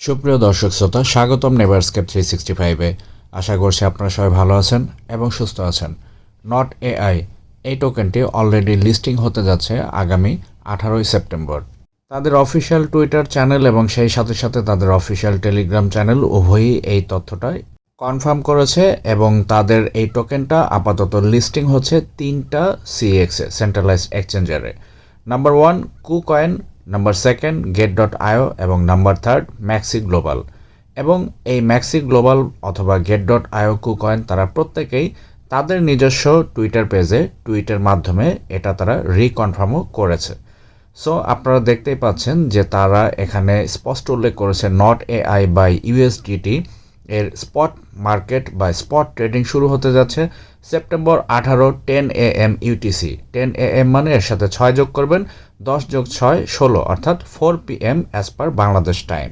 সুপ্রিয় দর্শক শ্রোতা, স্বাগতম নেভারস্কেপ থ্রি সিক্সটি ফাইভে আশা করছি আপনারা সবাই ভালো আছেন এবং সুস্থ আছেন। নট এআই এই টোকেনটি অলরেডি লিস্টিং হতে যাচ্ছে আগামী আঠারোই সেপ্টেম্বর তাদের অফিসিয়াল টুইটার চ্যানেল এবং সেই সাথে সাথে তাদের অফিসিয়াল টেলিগ্রাম চ্যানেল উভয়ই এই তথ্যটা কনফার্ম করেছে এবং তাদের এই টোকেনটা আপাতত লিস্টিং হচ্ছে তিনটা সিএক্সে centralized এক্সচেঞ্জারে number one KuCoin number second Gate dot io এবং নাম্বার থার্ড ম্যাক্সি গ্লোবাল এবং এই ম্যাক্সি গ্লোবাল অথবা গেট ডট আয়ো কু কয়েন তারা প্রত্যেকেই তাদের নিজস্ব টুইটার পেজে টুইটের মাধ্যমে এটা তারা রিকনফার্মও করেছে। সো আপনারা দেখতেই পাচ্ছেন যে তারা এখানে স্পষ্ট উল্লেখ করেছে নট আই বাই ইউএসডিটি এর স্পট মার্কেট বা স্পট ট্রেডিং শুরু হতে যাচ্ছে সেপ্টেম্বর আঠারো ten A M UTC. Ten A M মানে এর সাথে ছয় যোগ করবেন, দশ যোগ ছয় ষোলো, অর্থাৎ four P M as per Bangladesh time.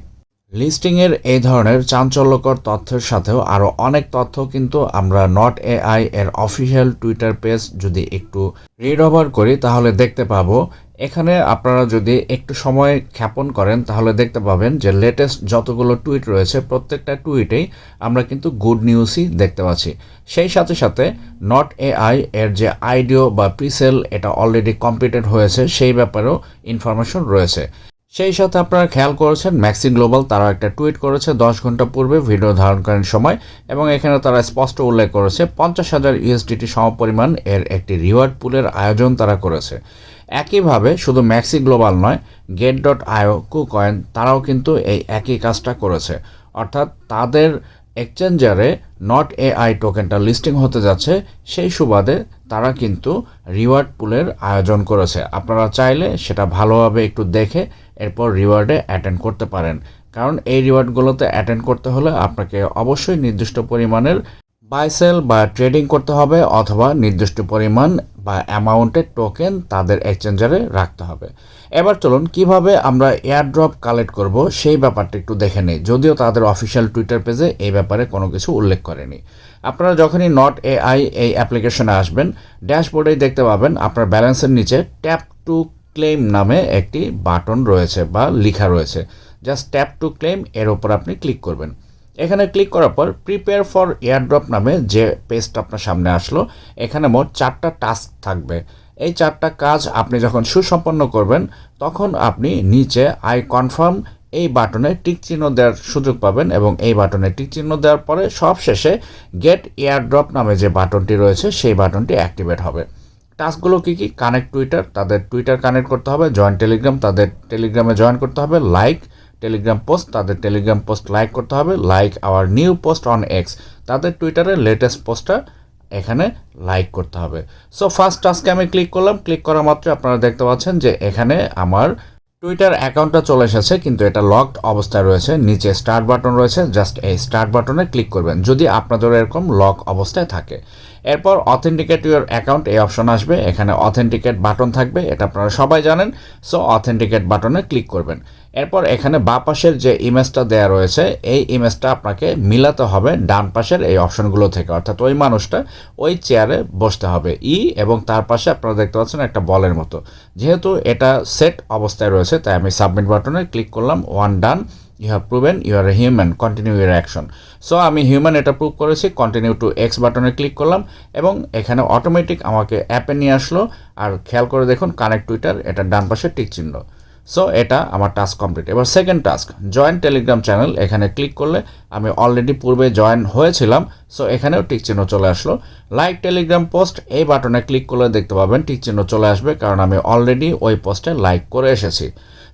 লিস্টিংয়ের এই ধরনের চাঞ্চল্যকর তথ্যের সাথেও আরও অনেক তথ্য কিন্তু আমরা নট এআই এর অফিসিয়াল টুইটার পেজ যদি একটু রিড ওভার করি, তাহলে দেখতে পাবো এখানে আপনারা যদি একটু সময় খ্যাপন করেন, তাহলে দেখতে পাবেন যে লেটেস্ট যতগুলো টুইট রয়েছে, প্রত্যেকটা টুইটেই আমরা কিন্তু গুড নিউজই দেখতে পাচ্ছি। সেই সাথে সাথে নট এআই এর যে আইডিও বা প্রিসেল এটা অলরেডি কমপ্লিটেড হয়েছে, সেই ব্যাপারেও ইনফরমেশন রয়েছে। সেই সাথে আপনারা খেয়াল করেছেন ম্যাক্সি গ্লোবাল তারা একটা টুইট করেছে দশ ঘণ্টা পূর্বে ভিডিও ধারণকালীন সময়, এবং এখানে তারা স্পষ্ট উল্লেখ করেছে, পঞ্চাশ হাজার ইউএসডিটি সমপরিমাণ এর একটি রিওয়ার্ড পুলের আয়োজন তারা করেছে। একইভাবে শুধু ম্যাক্সি গ্লোবাল নয় Gate dot io KuCoin তারাও কিন্তু এই একই কাজটা করেছে। অর্থাৎ তাদের এক্সচেঞ্জারে নট এআই টোকেনটা লিস্টিং হতে যাচ্ছে, সেই সুবাদে তারা কিন্তু রিওয়ার্ড পুলের আয়োজন করেছে। আপনারা চাইলে সেটা ভালোভাবে একটু দেখে এরপর রিওয়ার্ডে অ্যাটেন্ড করতে পারেন। কারণ এই রিওয়ার্ডগুলোতে অ্যাটেন্ড করতে হলে আপনাকে অবশ্যই নির্দিষ্ট পরিমাণের বাই সেল বা ট্রেডিং করতে হবে অথবা নির্দিষ্ট পরিমাণ বা অ্যামাউন্টের টোকেন তাদের এক্সচেঞ্জারে রাখতে হবে। এবার চলুন কীভাবে আমরা এয়ারড্রপ কালেক্ট করব সেই ব্যাপারটা একটু দেখে নিই, যদিও তাদের অফিসিয়াল টুইটার পেজে এই ব্যাপারে কোনো কিছু উল্লেখ করেনি। আপনারা যখনই নট এআই এই অ্যাপ্লিকেশনে আসবেন ড্যাশবোর্ডেই দেখতে পাবেন, আপনার ব্যালেন্সের নিচে ট্যাপ টু ক্লেম নামে একটি বাটন রয়েছে বা লেখা রয়েছে। জাস্ট ট্যাপ টু ক্লেম এর ওপর আপনি ক্লিক করবেন। এখানে ক্লিক করার পর প্রিপেয়ার ফর এয়ারড্রপ নামে যে পেজটা আপনার সামনে আসলো, এখানে মোট চারটা টাস্ক থাকবে। এই চারটা কাজ আপনি যখন সুসম্পন্ন করবেন, তখন আপনি নিচে আই কনফার্ম এই বাটনে টিক চিহ্ন দেওয়ার সুযোগ পাবেন এবং এই বাটনে টিক চিহ্ন দেওয়ার পরে সব শেষে গেট এয়ারড্রপ নামে যে বাটনটি রয়েছে, সেই বাটনটি অ্যাক্টিভেট হবে। টাস্কগুলো কী কী? কানেক্ট টুইটার তাদের টুইটার কানেক্ট করতে হবে জয়েন টেলিগ্রাম তাদের টেলিগ্রামে জয়েন করতে হবে লাইক টেলিগ্রাম পোস্ট তাদের টেলিগ্রাম পোস্ট লাইক করতে হবে like our new post on X তাদের টুইটারের লেটেস্ট পোস্টটা এখানে লাইক করতে হবে। সো ফার্স্ট টাস্কে আমি ক্লিক করলাম ক্লিক করা মাত্র আপনারা দেখতে পাচ্ছেন যে এখানে আমার টুইটার অ্যাকাউন্টটা চলে এসেছে, কিন্তু এটা লকড অবস্থায় রয়েছে, নিচে স্টার্ট বাটন রয়েছে জাস্ট এই স্টার্ট বাটনে ক্লিক করবেন, যদি আপনাদের এরকম লক অবস্থায় থাকে। এরপর অথেন্টিকেট ইউর অ্যাকাউন্ট এই অপশন আসবে। এখানে অথেন্টিকেট বাটন থাকবে, এটা আপনারা সবাই জানেন। সো অথেন্টিকেট বাটনে ক্লিক করবেন। এরপর এখানে বা পাশের যে ইমেজটা দেওয়া রয়েছে, এই ইমেজটা আপনাকে মিলাতে হবে ডান পাশের এই অপশনগুলো থেকে। অর্থাৎ ওই মানুষটা ওই চেয়ারে বসতে হবে। ই এবং তার পাশে আপনারা দেখতে পাচ্ছেন একটা বলের মতো। যেহেতু এটা সেট অবস্থায় রয়েছে, তাই আমি সাবমিট বাটনে ক্লিক করলাম one done you have proven you are a human continue your action so আমি হিউম্যান এটা প্রুভ করেছি। কন্টিনিউ টু এক্স বাটনে ক্লিক করলাম এবং এখানে অটোমেটিক আমাকে অ্যাপে নিয়ে আসলো। আর খেয়াল করে দেখুন কানেক্ট টুইটার এটা ডান পাশে টিক চিহ্ন। সো এটা আমার টাস্ক কমপ্লিট এবার second task join Telegram channel এখানে ক্লিক করলে আমি অলরেডি পূর্বে জয়েন হয়েছিলাম। সো এখানেও টিক চিহ্ন চলে আসলো। লাইক টেলিগ্রাম পোস্ট এই বাটনে ক্লিক করলে দেখতে পাবেন টিক চিহ্ন চলে আসবে, কারণ আমি অলরেডি ওই পোস্টে লাইক করে এসেছি।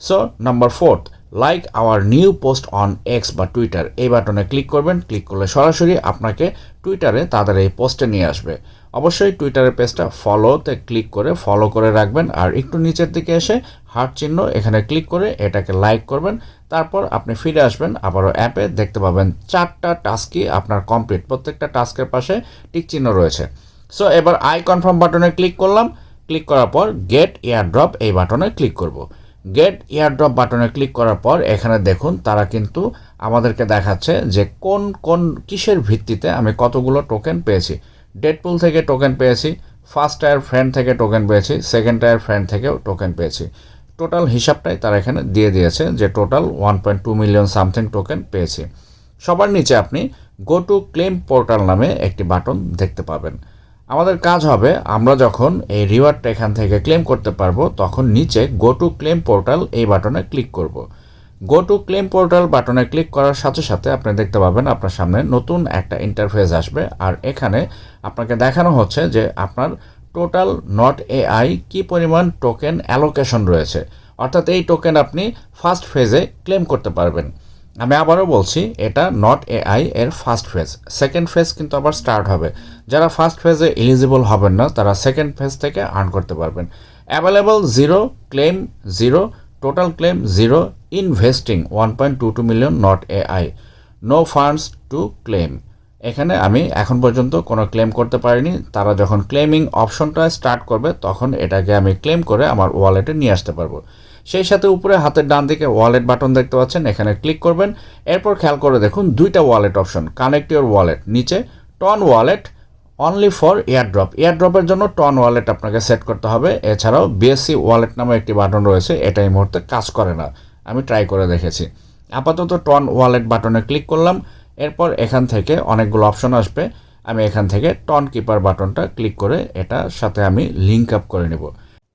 So number fourth like our new post on X বা টুইটার এই বাটনে ক্লিক করবেন ক্লিক করলে সরাসরি আপনাকে টুইটারে তাদের এই পোস্টে নিয়ে আসবে। অবশ্যই টুইটারের পেজটা ফলোতে ক্লিক করে ফলো করে রাখবেন আর একটু নিচের দিকে এসে হার্ট চিহ্ন এখানে ক্লিক করে এটাকে লাইক করবেন। তারপর আপনি ফিরে আসবেন আবারও অ্যাপে দেখতে পাবেন চারটা টাস্কই আপনার কমপ্লিট প্রত্যেকটা টাস্কের পাশে টিক চিহ্ন রয়েছে। সো এবার আই কনফার্ম বাটনে ক্লিক করলাম। ক্লিক করার পর গেট এয়ারড্রপ এই বাটনে ক্লিক করব। গেট এয়ারড্রপ বাটনে ক্লিক করার পর এখানে দেখুন তারা কিন্তু আমাদেরকে দেখাচ্ছে যে কোন কোন কিসের ভিত্তিতে আমি কতগুলো টোকেন পেয়েছি। ডেডপুল থেকে টোকেন পেয়েছি ফার্স্ট টায়ার ফ্রেন্ড থেকে টোকেন পেয়েছি সেকেন্ড টায়ার ফ্রেন্ড থেকেও টোকেন পেয়েছি। টোটাল হিসাবটাই তারা এখানে দিয়ে দিয়েছে যে total one point two million something token পেয়েছি। সবার নিচে আপনি গো টু ক্লেম পোর্টাল নামে একটি বাটন দেখতে পাবেন। আমাদের কাজ হবে, আমরা যখন এই রিওয়ার্ডটা এখান থেকে ক্লেম করতে পারব, তখন নিচে গো টু ক্লেম পোর্টাল এই বাটনে ক্লিক করব। গো টু ক্লেম পোর্টাল বাটনে ক্লিক করার সাথে সাথে আপনি দেখতে পাবেন আপনার সামনে নতুন একটা ইন্টারফেস আসবে। আর এখানে আপনাকে দেখানো হচ্ছে যে আপনার টোটাল নট এআই কি পরিমাণ টোকেন অ্যালোকেশন রয়েছে। অর্থাৎ এই টোকেন আপনি ফার্স্ট ফেজে ক্লেম করতে পারবেন। আমি আবারও বলছি, এটা নট এআই এর ফার্স্ট ফেজ সেকেন্ড ফেজ কিন্তু আবার স্টার্ট হবে। যারা ফার্স্ট ফেজে এলিজিবল হবেন না, তারা সেকেন্ড ফেজ থেকে আর্ন করতে পারবেন। Available zero claim zero total claim zero investing one point two two million not AI no funds to claim এখানে আমি এখন পর্যন্ত কোনো ক্লেম করতে পারিনি। তারা যখন ক্লেমিং অপশনটা স্টার্ট করবে, তখন এটাকে আমি ক্লেম করে আমার ওয়ালেটে নিয়ে আসতে পারব। সেই সাথে উপরে হাতের ডান দিকে ওয়ালেট বাটন দেখতে পাচ্ছেন, এখানে ক্লিক করবেন। এরপর খেয়াল করে দেখুন, দুইটা wallet option connect your wallet নিচে TON wallet only for airdrop এয়ারড্রপের জন্য টন ওয়ালেট আপনাকে সেট করতে হবে। এছাড়াও বিএসসি ওয়ালেট নামে একটি বাটন রয়েছে, এটা এই মুহূর্তে কাজ করে না। আমি ট্রাই করে দেখেছি। আপাতত টন ওয়ালেট বাটনে ক্লিক করলাম। এরপর এখান থেকে অনেকগুলো অপশন আসবে। আমি এখান থেকে টন কিপার বাটনটা ক্লিক করে এটার সাথে আমি লিঙ্ক আপ করে নেব।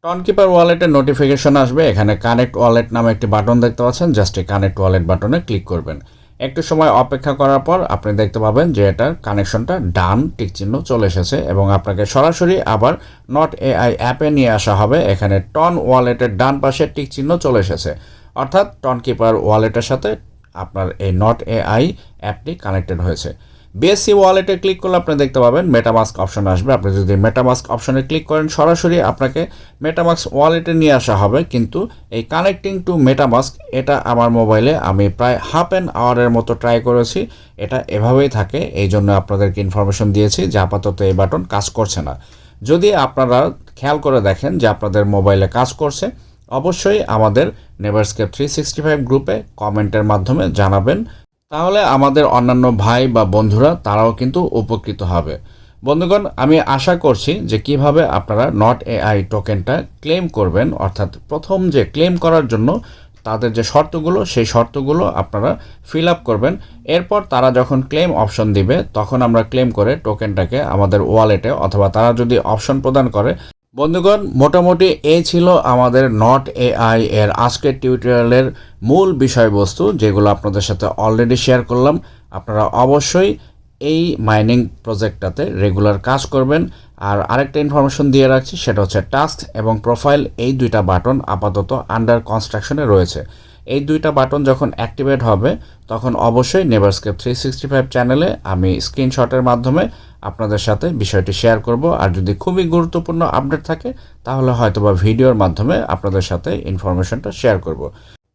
টন কিপার ওয়ালেটের নোটিফিকেশন আসবে। এখানে কানেক্ট ওয়ালেট নামে একটি বাটন দেখতে পাচ্ছেন। জাস্ট এই কানেক্ট ওয়ালেট বাটনে ক্লিক করবেন। একটু সময় অপেক্ষা করার পর আপনি দেখতে পাবেন যে এটার কানেকশনটা ডান টিক চিহ্ন চলে এসেছে এবং আপনাকে সরাসরি আবার নট এআই অ্যাপে নিয়ে আসা হবে। এখানে টন ওয়ালেটের ডান পাশে টিক চিহ্ন চলে এসেছে। অর্থাৎ টন কিপার ওয়ালেটের সাথে আপনার এই নট এআই অ্যাপটি কানেক্টেড হয়েছে। বিএসসি ওয়ালেটে ক্লিক করলে আপনি দেখতে পাবেন মেটামাস্ক অপশন আসবে। আপনি যদি মেটামাস্ক অপশনে ক্লিক করেন, সরাসরি আপনাকে মেটামাস্ক ওয়ালেটে নিয়ে আসা হবে। কিন্তু এই কানেক্টিং টু মেটামাস্ক এটা আমার মোবাইলে আমি প্রায় হাফ অ্যান আওয়ারের মতো ট্রাই করেছি। এটা এভাবেই থাকে এই জন্য আপনাদেরকে ইনফরমেশন দিয়েছি যে আপাতত এই বাটন কাজ করছে না। যদি আপনারা খেয়াল করে দেখেন যে আপনাদের মোবাইলে কাজ করছে, অবশ্যই আমাদের নেভারস্কেপ থ্রি সিক্সটি ফাইভ গ্রুপে কমেন্টের মাধ্যমে জানাবেন। তাহলে আমাদের অন্যান্য ভাই বা বন্ধুরা, তারাও কিন্তু উপকৃত হবে। বন্ধুগণ, আমি আশা করছি যে কীভাবে আপনারা নট এআই টোকেনটা ক্লেম করবেন, অর্থাৎ প্রথম যে ক্লেম করার জন্য তাদের যে শর্তগুলো, সেই শর্তগুলো আপনারা ফিল আপ করবেন। এরপর তারা যখন ক্লেম অপশন দিবে, তখন আমরা ক্লেম করে টোকেনটাকে আমাদের ওয়ালেটে, অথবা তারা যদি অপশন প্রদান করে বন্ধুগণ, মোটামুটি এ ছিল আমাদের নট এআই এর আজকের টিউটোরিয়ালের মূল বিষয়বস্তু, যেগুলো আপনাদের সাথে অলরেডি শেয়ার করলাম। আপনারা অবশ্যই এই মাইনিং প্রজেক্টটাতে রেগুলার কাজ করবেন। আর আরেকটা ইনফরমেশন দিয়ে রাখছি, সেটা হচ্ছে টাস্ক এবং প্রোফাইল এই দুইটা বাটন আপাতত আন্ডার কনস্ট্রাকশনে রয়েছে। এই দুইটা বাটন যখন অ্যাক্টিভেট হবে, তখন অবশ্যই নেভারস্কেপ থ্রি সিক্সটি ফাইভ চ্যানেলে আমি স্ক্রিনশটের মাধ্যমে আপনাদের সাথে বিষয়টি শেয়ার করব। আর যদি খুবই গুরুত্বপূর্ণ আপডেট থাকে, তাহলে হয়তোবা ভিডিওর মাধ্যমে আপনাদের সাথে ইনফরমেশনটা শেয়ার করব।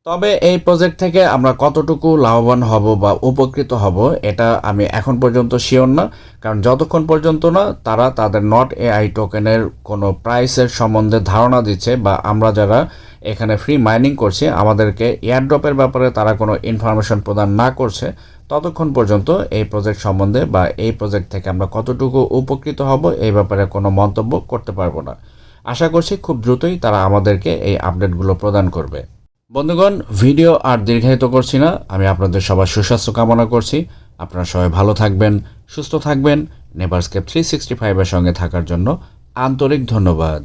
তবে এই প্রজেক্ট থেকে আমরা কতটুকু লাভবান হব বা উপকৃত হব, এটা আমি এখন পর্যন্ত শিওর না। কারণ যতক্ষণ পর্যন্ত না তারা তাদের নট এআই টোকেনের কোনো প্রাইসের সম্বন্ধে ধারণা দিচ্ছে বা আমরা যারা এখানে ফ্রি মাইনিং করছি। আমাদেরকে এয়ারড্রপের ব্যাপারে তারা কোনো ইনফরমেশন প্রদান না করছে। ততক্ষণ পর্যন্ত এই প্রজেক্ট সম্বন্ধে বা এই প্রজেক্ট থেকে আমরা কতটুকু উপকৃত হব এই ব্যাপারে কোনো মন্তব্য করতে পারব না। আশা করছি খুব দ্রুতই তারা আমাদেরকে এই আপডেটগুলো প্রদান করবে। বন্ধুগণ ভিডিও আর দীর্ঘায়িত করছি না। আমি আপনাদের সবার সুস্বাস্থ্য কামনা করছি। আপনারা সবাই ভালো থাকবেন, সুস্থ থাকবেন। নেভারস্কেপ থ্রি সিক্সটি ফাইভের সঙ্গে থাকার জন্য আন্তরিক ধন্যবাদ।